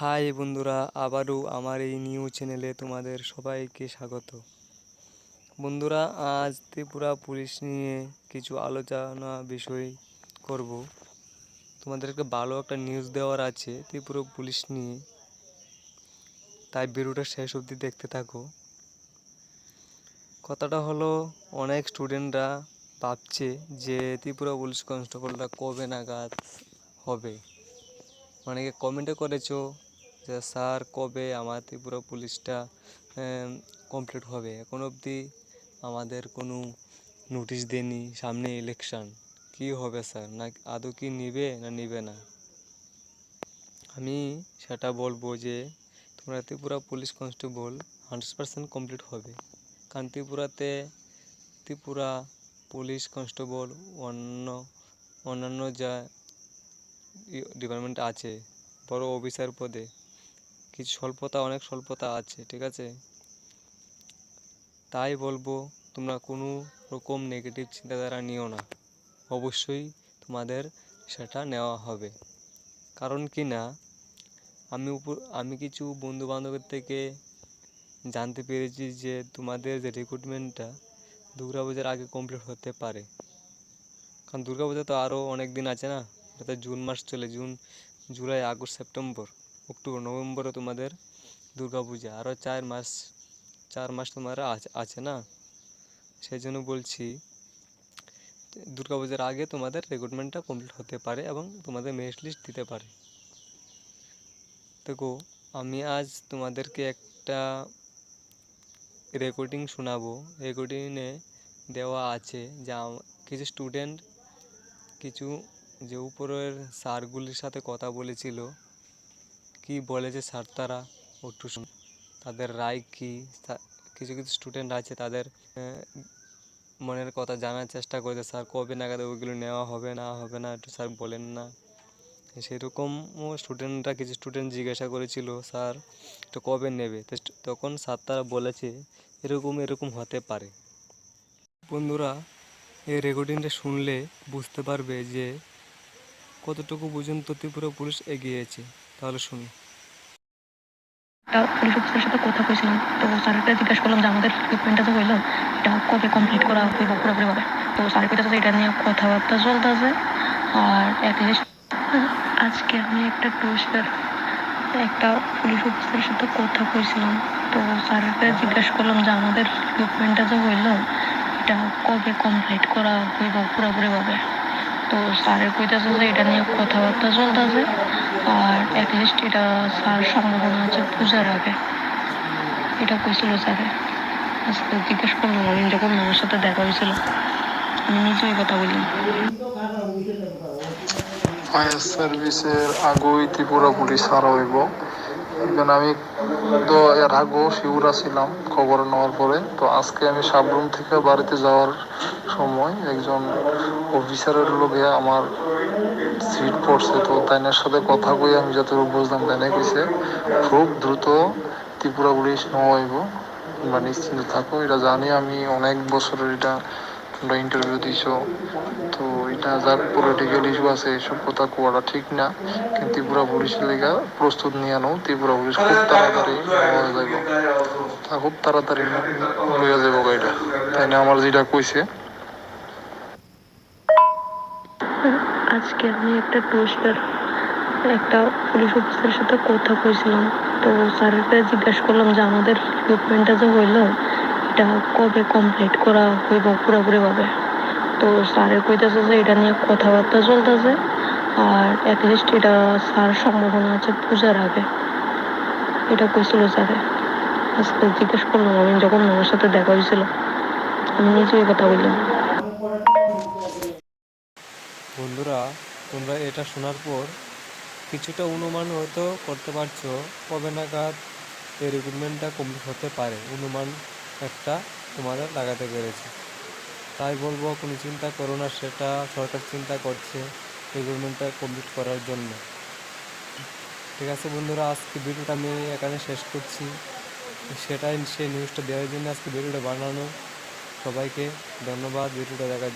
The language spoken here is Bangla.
হাই বন্ধুরা, আবারও আমার এই নিউ চ্যানেলে তোমাদের সবাইকে স্বাগত। বন্ধুরা, আজ ত্রিপুরা পুলিশ নিয়ে কিছু আলোচনা বিষয় করব। তোমাদেরকে ভালো একটা নিউজ দেওয়ার আছে ত্রিপুরা পুলিশ নিয়ে। তাই ভিডিওটা শেষ অবধি দেখতে থাকো। কথাটা হলো, অনেক স্টুডেন্টরা ভাবছে যে ত্রিপুরা পুলিশ কনস্টেবলটা কবে নাগাদ হবে। অনেকে কমেন্টে করেছ যে, স্যার, কবে আমার ত্রিপুরা পুলিশটা কমপ্লিট হবে? এখন অবধি আমাদের কোনো নোটিশ দেয়নি, সামনে ইলেকশন কী হবে, স্যার? না, আদৌ কি নিবে, না নিবে না? আমি সেটা বলব যে, তোমরা Tripura police constable hundred percent complete হবে। কারণ ত্রিপুরাতে ত্রিপুরা পুলিশ কনস্টেবল অন্য, অন্যান্য যা ডিপার্টমেন্ট আছে, বড় অফিসার পদে। কিছু স্বল্পতা, অনেক স্বল্পতা আছে, ঠিক আছে? তাই বলব, তোমরা কোনো রকম নেগেটিভ চিন্তাধারা নিও না। অবশ্যই তোমাদের সেটা নেওয়া হবে। কারণ কি না, আমি উপর, আমি কিছু বন্ধু বান্ধবের থেকে জানতে পেরেছি যে তোমাদের যে রিক্রুটমেন্টটা দুর্গাপূজার আগে কমপ্লিট হতে পারে। কারণ দুর্গাপূজা তো আরও অনেক দিন আছে না? এটা জুন মাস চলে, June, July, August, September. October, নভেম্বরে তোমাদের দুর্গাপূজা। আরও চার মাস চার মাস তোমার আছে না? সেই জন্য বলছি, দুর্গাপূজার আগে তোমাদের রিক্রুটমেন্টটা কমপ্লিট হতে পারে এবং তোমাদের মেরিট লিস্ট দিতে পারে। দেখো, আমি আজ তোমাদেরকে একটা রেকর্ডিং শোনাবো। রেকর্ডিংয়ে দেওয়া আছে যা কিছু স্টুডেন্ট কিছু যে উপরের স্যারগুলির সাথে কথা বলেছিল কি বলেছে স্যার তারা একটু তাদের রায় কী? কিছু কিছু স্টুডেন্ট আছে, তাদের মনের কথা জানার চেষ্টা করেছে। স্যার, কবে নাগাদ ওইগুলো নেওয়া হবে, না হবে না, একটু স্যার বলেন না। সেরকমও স্টুডেন্টরা কিছু স্টুডেন্ট জিজ্ঞাসা করেছিল, স্যার এটা কবে নেবে? তখন স্যার তারা বলেছে, এরকম এরকম হতে পারে। বন্ধুরা, এই রেকর্ডিংটা শুনলে বুঝতে পারবে যে কতটুকু পর্যন্ত ত্রিপুরা পুলিশ এগিয়েছে। তাহলে কইছিলাম, তো জিজ্ঞাসা করলাম যে আমাদের রিক্রুটমেন্টটা যে হইল এটা কবে কমপ্লিট করা হইব তো স্যার কইতেছে এটা নিয়ে কথাবার্তা চলতেছে। আর কথা কইছিলাম। তো তো স্যারের কইতেছে যে এটা নিয়ে কথাবার্তা চলতেছে। আর অ্যাটলিস্ট এটা স্যার সম্ভাবনা আছে পূজার আগে। এটা কইছিল স্যারে। আজকে জিজ্ঞেস করলাম আমি যখন আমার সাথে দেখা হয়েছিল, আমি নিজেই কথা বলি। ফায়ার সার্ভিসের আগুই ত্রিপুরা পুলিশ ছাড়া হইব। ইভেন আমি তো এর আগেও শিউরা ছিলাম খবর নেওয়ার পরে। তো আজকে আমি সাবরুম থেকে বাড়িতে যাওয়ার সময় একজন অফিসারের লোকে আমার সিট পড়ছে। তো তাইনের সাথে কথা কই আমি যতটুকু বুঝলাম তাইনে কইছে, খুব দ্রুত ত্রিপুরা পুলিশ নেওয়া হইব, তোমরা নিশ্চিন্ত থাকো। এটা জানি আমি অনেক বছরের এটা তোমরা ইন্টারভিউ দিছো, তো এটা যার পলিটিক্যাল ইস্যু আছে, এসব কথা কোয়াটা ঠিক না। কিন্তু ত্রিপুরা পুলিশের লেগা প্রস্তুত নিয়ে নাও, ত্রিপুরা পুলিশ খুব তাড়াতাড়ি হয়ে যাইব। তা খুব তাড়াতাড়ি লইয়া যাব গাড়িটা। তাই না আমার যেটা কইছে। আজকে আমি একটা টুরিস্টের একটা পুলিশ অফিসারের সাথে কথা কইছিলাম। তো স্যারকে জিজ্ঞাসা করলাম যে আমাদের রিক্রুটমেন্টটা যে হইল এটা কবে কমপ্লিট করা হইব পুরোপুরিভাবে তো স্যারের কইতেছে যে এটা নিয়ে কথাবার্তা চলতেছে আর অ্যাটলিস্ট এটা স্যার সম্ভাবনা আছে পূজার আগে। এটা কইছিল স্যারে আজকে জিজ্ঞেস করলাম, আমি যখন আমার সাথে দেখা হয়েছিল আমি নিজেই কথা বললাম। বন্ধুরা, তোমরা এটা শোনার পর কিছুটা অনুমান হয়তো করতে পারছ, কবে নাগাদ এই রিক্রুটমেন্টটা কমপ্লিট হতে পারে। অনুমান একটা তোমাদের লাগাতে পেরেছে। তাই বলব, কোনো চিন্তা করো না, সেটা সরকার চিন্তা করছে রিক্রুটমেন্টটা কমপ্লিট করার জন্য। ঠিক আছে বন্ধুরা, আজকে ভিডিওটা আমি এখানে শেষ করছি। সেটাই সেই নিউজটা দেওয়ার জন্য আজকে ভিডিওটা বানানো। সবাইকে ধন্যবাদ, ভিডিওটা দেখার